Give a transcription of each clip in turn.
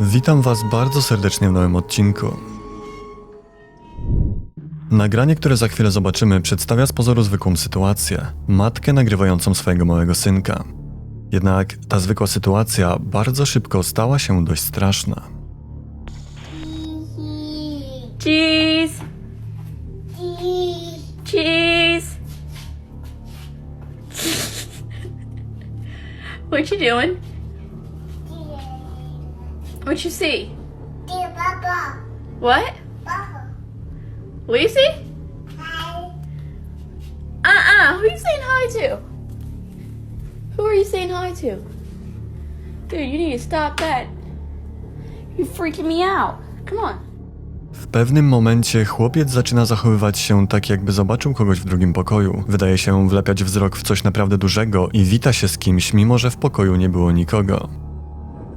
Witam Was bardzo serdecznie w nowym odcinku. Nagranie, które za chwilę zobaczymy, przedstawia z pozoru zwykłą sytuację matkę nagrywającą swojego małego synka. Jednak ta zwykła sytuacja bardzo szybko stała się dość straszna. Cheese. Cheese. what you doing? What you see? Dear Papa, What? Papa, What you see? hi. Uh-uh. Who you saying hi to? Who are you saying hi to? Dude, you need to stop that. You're freaking me out. Come on. W pewnym momencie chłopiec zaczyna zachowywać się tak, jakby zobaczył kogoś w drugim pokoju. Wydaje się wlepiać wzrok w coś naprawdę dużego i wita się z kimś, mimo że w pokoju nie było nikogo.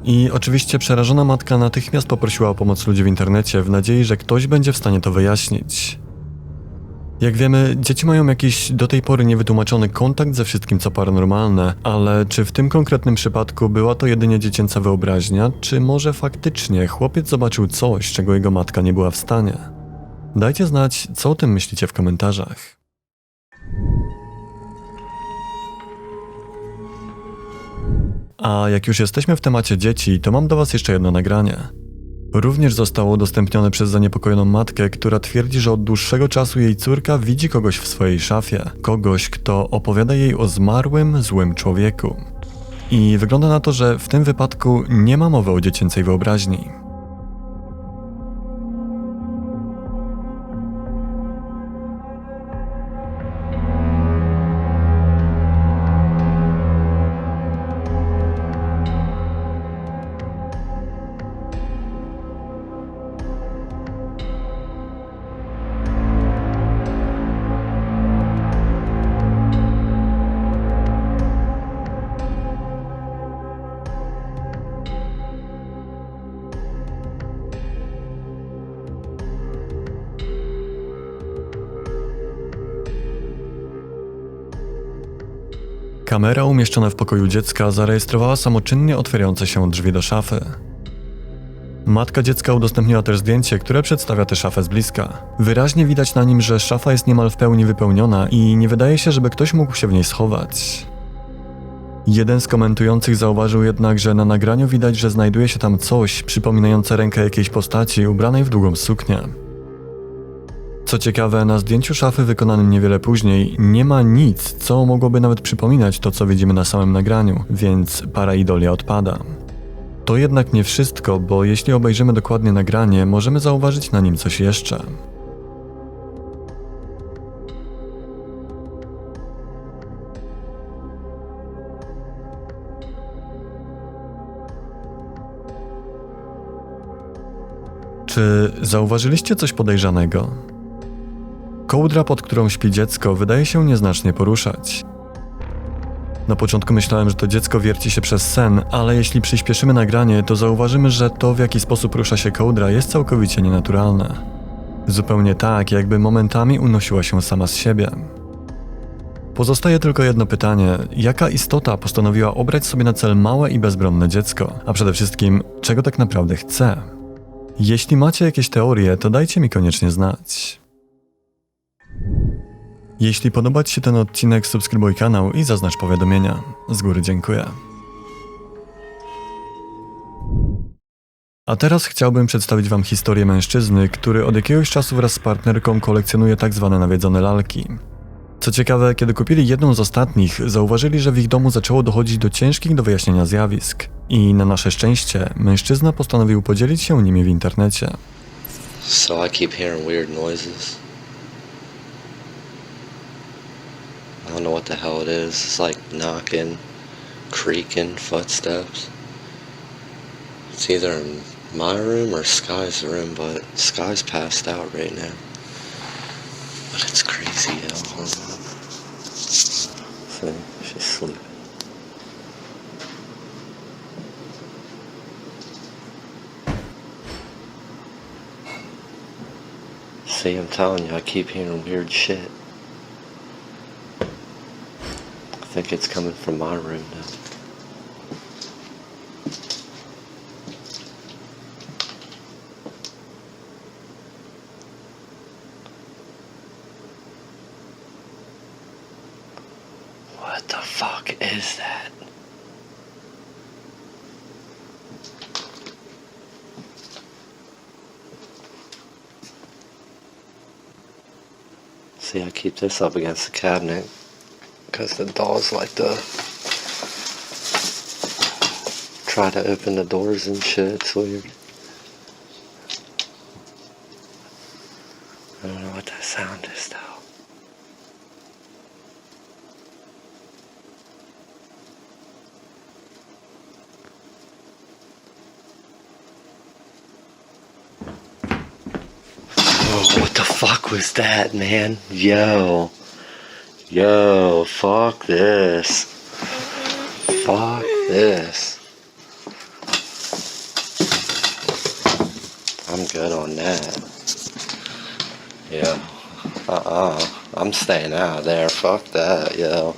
I oczywiście przerażona matka natychmiast poprosiła o pomoc ludzi w internecie w nadziei, że ktoś będzie w stanie to wyjaśnić. Jak wiemy, dzieci mają jakiś do tej pory niewytłumaczony kontakt ze wszystkim, co paranormalne, ale czy w tym konkretnym przypadku była to jedynie dziecięca wyobraźnia, czy może faktycznie chłopiec zobaczył coś, czego jego matka nie była w stanie? Dajcie znać, co o tym myślicie w komentarzach. A jak już jesteśmy w temacie dzieci, to mam do Was jeszcze jedno nagranie. Również zostało udostępnione przez zaniepokojoną matkę, która twierdzi, że od dłuższego czasu jej córka widzi kogoś w swojej szafie. Kogoś, kto opowiada jej o zmarłym, złym człowieku. I wygląda na to, że w tym wypadku nie ma mowy o dziecięcej wyobraźni. Kamera umieszczona w pokoju dziecka zarejestrowała samoczynnie otwierające się drzwi do szafy. Matka dziecka udostępniła też zdjęcie, które przedstawia tę szafę z bliska. Wyraźnie widać na nim, że szafa jest niemal w pełni wypełniona i nie wydaje się, żeby ktoś mógł się w niej schować. Jeden z komentujących zauważył jednak, że na nagraniu widać, że znajduje się tam coś przypominające rękę jakiejś postaci ubranej w długą suknię. Co ciekawe, na zdjęciu szafy wykonanym niewiele później nie ma nic, co mogłoby nawet przypominać to, co widzimy na samym nagraniu, więc paraidolia odpada. To jednak nie wszystko, bo jeśli obejrzymy dokładnie nagranie, możemy zauważyć na nim coś jeszcze. Czy zauważyliście coś podejrzanego? Kołdra, pod którą śpi dziecko, wydaje się nieznacznie poruszać. Na początku myślałem, że to dziecko wierci się przez sen, ale jeśli przyspieszymy nagranie, to zauważymy, że to w jaki sposób rusza się kołdra jest całkowicie nienaturalne. Zupełnie tak, jakby momentami unosiła się sama z siebie. Pozostaje tylko jedno pytanie: jaka istota postanowiła obrać sobie na cel małe i bezbronne dziecko? A przede wszystkim, czego tak naprawdę chce? Jeśli macie jakieś teorie, to dajcie mi koniecznie znać. Jeśli podoba Ci się ten odcinek, subskrybuj kanał i zaznacz powiadomienia. Z góry dziękuję. A teraz chciałbym przedstawić Wam historię mężczyzny, który od jakiegoś czasu wraz z partnerką kolekcjonuje tak zwane nawiedzone lalki. Co ciekawe, kiedy kupili jedną z ostatnich, zauważyli, że w ich domu zaczęło dochodzić do ciężkich do wyjaśnienia zjawisk. I na nasze szczęście, mężczyzna postanowił podzielić się nimi w internecie. So I keep hearing weird noises. I don't know what the hell it is. It's like knocking, creaking, footsteps. It's either in my room or Sky's room, but Sky's passed out right now. But it's crazy, yo. See, she's sleeping. See, I'm telling you, I keep hearing weird shit. it's coming from my room now. What the fuck is that? See, I keep this up against the cabinet because the dolls like to try to open the doors and shit. It's weird. I don't know what that sound is though. Oh, what the fuck was that, man? Yo. Yo, fuck this. Fuck this. I'm good on that. Yeah. Uh-uh. I'm staying out there. Fuck that, yo.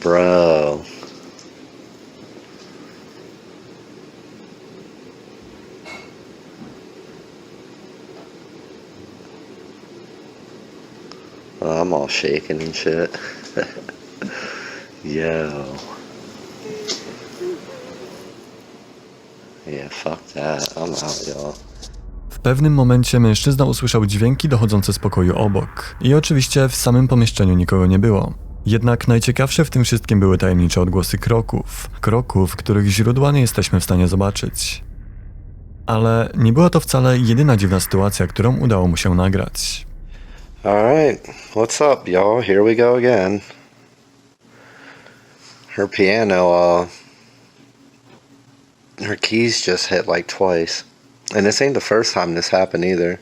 Bro. I'm all shaking and shit. Yo. Yeah, fuck that. I'm out, y'all. W pewnym momencie mężczyzna usłyszał dźwięki dochodzące z pokoju obok. I oczywiście w samym pomieszczeniu nikogo nie było. Jednak najciekawsze w tym wszystkim były tajemnicze odgłosy kroków. Kroków, których źródła nie jesteśmy w stanie zobaczyć. Ale nie była to wcale jedyna dziwna sytuacja, którą udało mu się nagrać. Alright, what's up, y'all? Here we go again. Her piano, uh. Her keys just hit like twice. And this ain't the first time this happened either.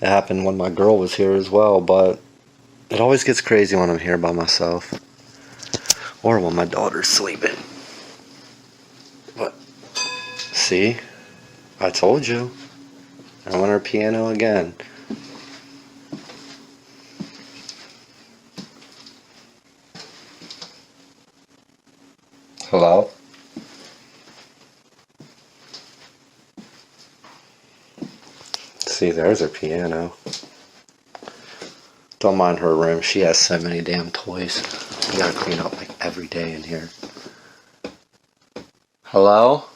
It happened when my girl was here as well, but it always gets crazy when I'm here by myself. Or when my daughter's sleeping. But, see? I told you. I want her piano again. Hello? See, there's her piano. Don't mind her room. She has so many damn toys. You gotta clean up like every day in here. Hello?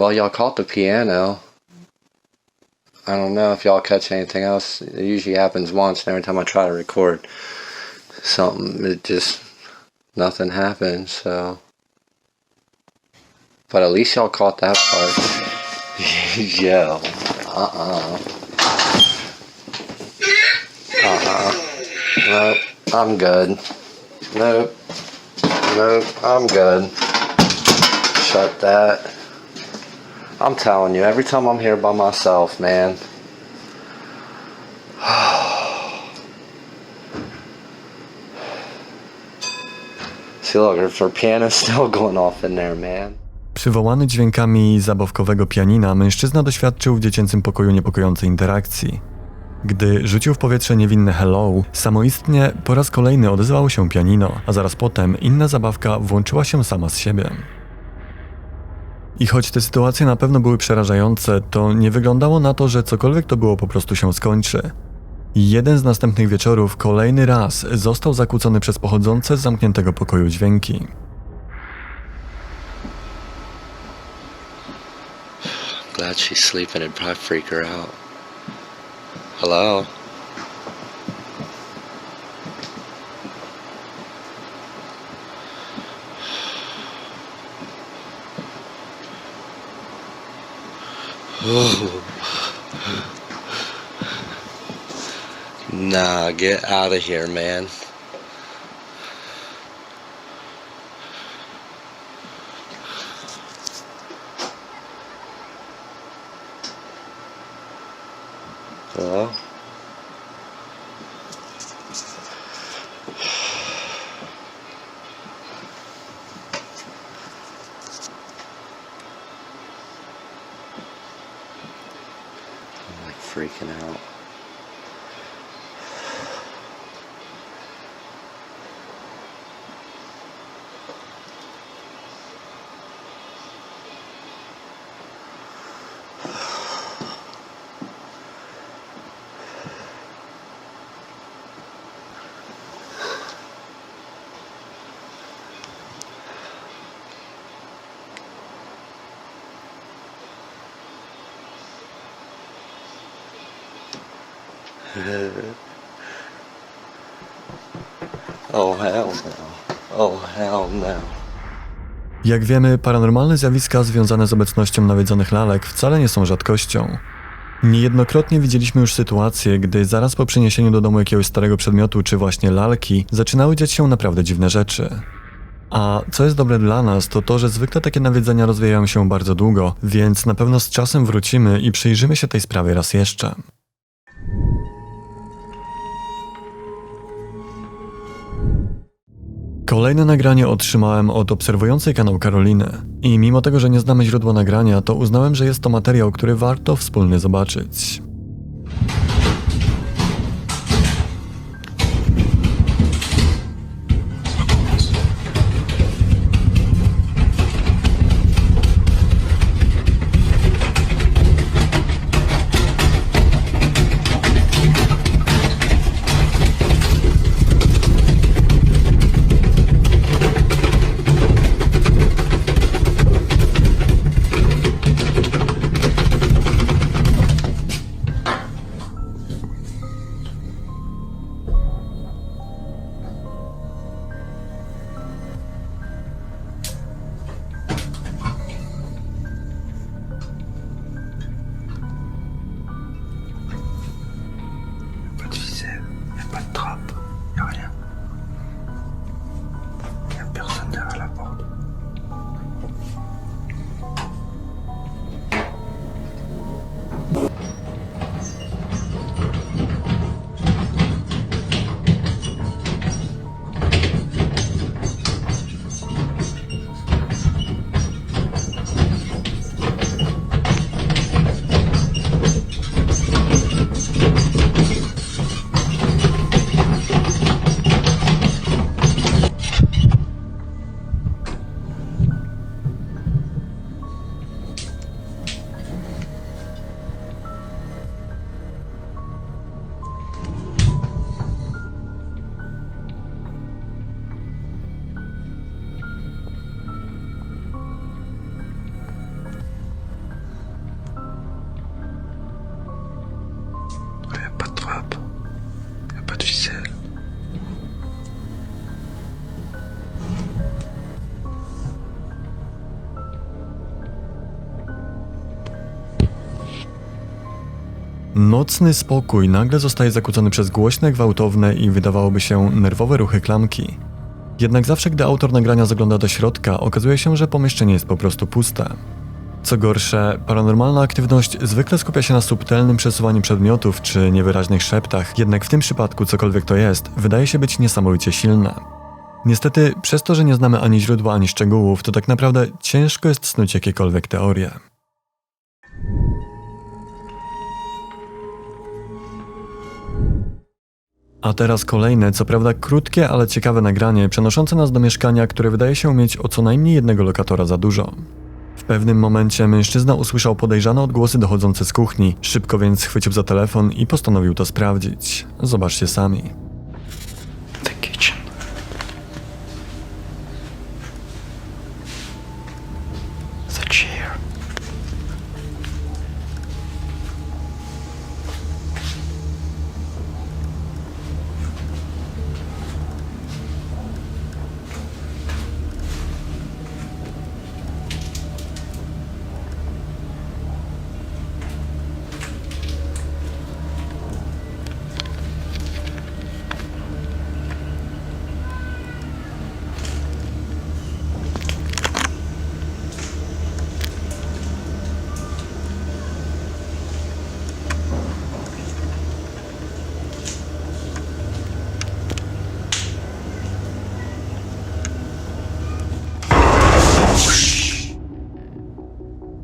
Well, y'all caught the piano. I don't know if y'all catch anything else. It usually happens once, and every time I try to record something, it just nothing happens. So, but at least y'all caught that part. Yo, uh uh, uh uh. Nope, I'm good. Nope, nope, I'm good. Shut that. I'm telling you, every time I'm here by myself, man. See, look, her, still going off in there, man. Przywołany dźwiękami zabawkowego pianina, mężczyzna doświadczył w dziecięcym pokoju niepokojącej interakcji. Gdy rzucił w powietrze niewinne hello, samoistnie po raz kolejny odezwało się pianino, a zaraz potem inna zabawka włączyła się sama z siebie. I choć te sytuacje na pewno były przerażające, to nie wyglądało na to, że cokolwiek to było po prostu się skończy. Jeden z następnych wieczorów kolejny raz został zakłócony przez pochodzące z zamkniętego pokoju dźwięki. Glad she's sleeping. It'd probably freak her out. Hello? Nah, get out of here, man. Hello? Oh hell no. Oh hell no. Jak wiemy, paranormalne zjawiska związane z obecnością nawiedzonych lalek wcale nie są rzadkością. Niejednokrotnie widzieliśmy już sytuacje, gdy zaraz po przyniesieniu do domu jakiegoś starego przedmiotu, czy właśnie lalki, zaczynały dziać się naprawdę dziwne rzeczy. A co jest dobre dla nas, to to, że zwykle takie nawiedzenia rozwijają się bardzo długo, więc na pewno z czasem wrócimy i przyjrzymy się tej sprawie raz jeszcze. Kolejne nagranie otrzymałem od obserwującej kanał Karoliny. I mimo tego, że nie znamy źródła nagrania, to uznałem, że jest to materiał, który warto wspólnie zobaczyć. Ficelle, y a pas de trappe, y a rien. Nocny spokój nagle zostaje zakłócony przez głośne, gwałtowne i wydawałoby się nerwowe ruchy klamki. Jednak zawsze, gdy autor nagrania zagląda do środka, okazuje się, że pomieszczenie jest po prostu puste. Co gorsze, paranormalna aktywność zwykle skupia się na subtelnym przesuwaniu przedmiotów czy niewyraźnych szeptach, jednak w tym przypadku cokolwiek to jest, wydaje się być niesamowicie silne. Niestety, przez to, że nie znamy ani źródła, ani szczegółów, to tak naprawdę ciężko jest snuć jakiekolwiek teorie. A teraz kolejne, co prawda krótkie, ale ciekawe nagranie przenoszące nas do mieszkania, które wydaje się mieć o co najmniej jednego lokatora za dużo. W pewnym momencie mężczyzna usłyszał podejrzane odgłosy dochodzące z kuchni, szybko więc chwycił za telefon i postanowił to sprawdzić. Zobaczcie sami.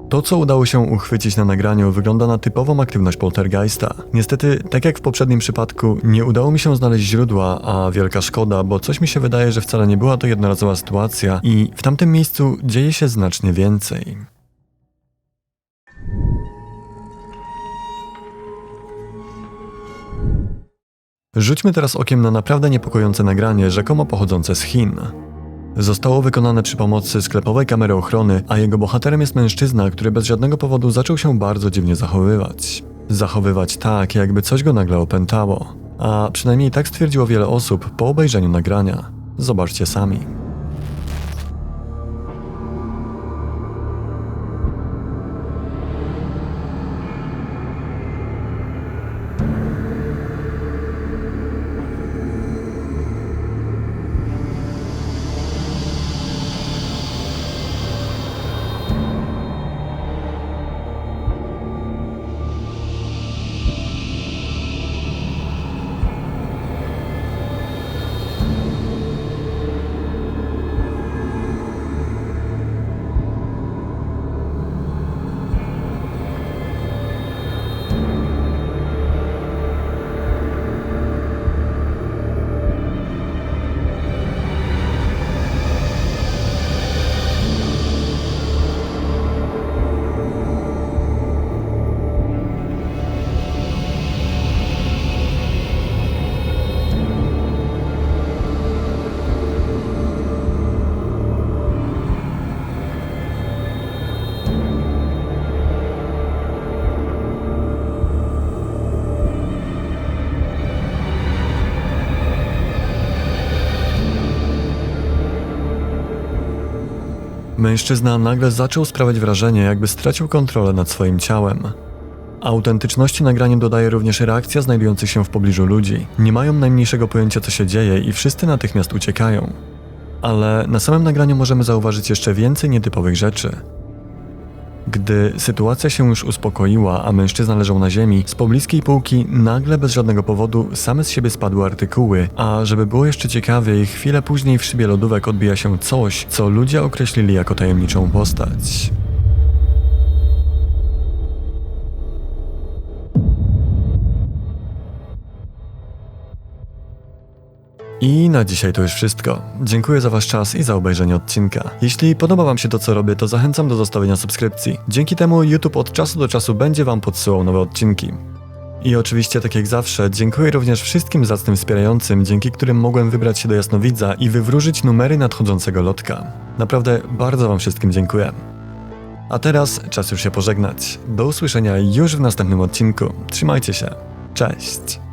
To, co udało się uchwycić na nagraniu, wygląda na typową aktywność poltergeista. Niestety, tak jak w poprzednim przypadku, nie udało mi się znaleźć źródła, a wielka szkoda, bo coś mi się wydaje, że wcale nie była to jednorazowa sytuacja i w tamtym miejscu dzieje się znacznie więcej. Rzućmy teraz okiem na naprawdę niepokojące nagranie, rzekomo pochodzące z Chin. Zostało wykonane przy pomocy sklepowej kamery ochrony, a jego bohaterem jest mężczyzna, który bez żadnego powodu zaczął się bardzo dziwnie zachowywać. Zachowywać tak, jakby coś go nagle opętało. A przynajmniej tak stwierdziło wiele osób po obejrzeniu nagrania. Zobaczcie sami. Mężczyzna nagle zaczął sprawiać wrażenie, jakby stracił kontrolę nad swoim ciałem. Autentyczności nagraniu dodaje również reakcja znajdujących się w pobliżu ludzi. Nie mają najmniejszego pojęcia, co się dzieje i wszyscy natychmiast uciekają. Ale na samym nagraniu możemy zauważyć jeszcze więcej nietypowych rzeczy. Gdy sytuacja się już uspokoiła, a mężczyzna leżał na ziemi, z pobliskiej półki nagle bez żadnego powodu same z siebie spadły artykuły, a żeby było jeszcze ciekawiej, chwilę później w szybie lodówek odbija się coś, co ludzie określili jako tajemniczą postać. I na dzisiaj to już wszystko. Dziękuję za Wasz czas i za obejrzenie odcinka. Jeśli podoba Wam się to, co robię, to zachęcam do zostawienia subskrypcji. Dzięki temu YouTube od czasu do czasu będzie Wam podsyłał nowe odcinki. I oczywiście, tak jak zawsze, dziękuję również wszystkim zacnym wspierającym, dzięki którym mogłem wybrać się do Jasnowidza i wywróżyć numery nadchodzącego lotka. Naprawdę bardzo Wam wszystkim dziękuję. A teraz czas już się pożegnać. Do usłyszenia już w następnym odcinku. Trzymajcie się. Cześć.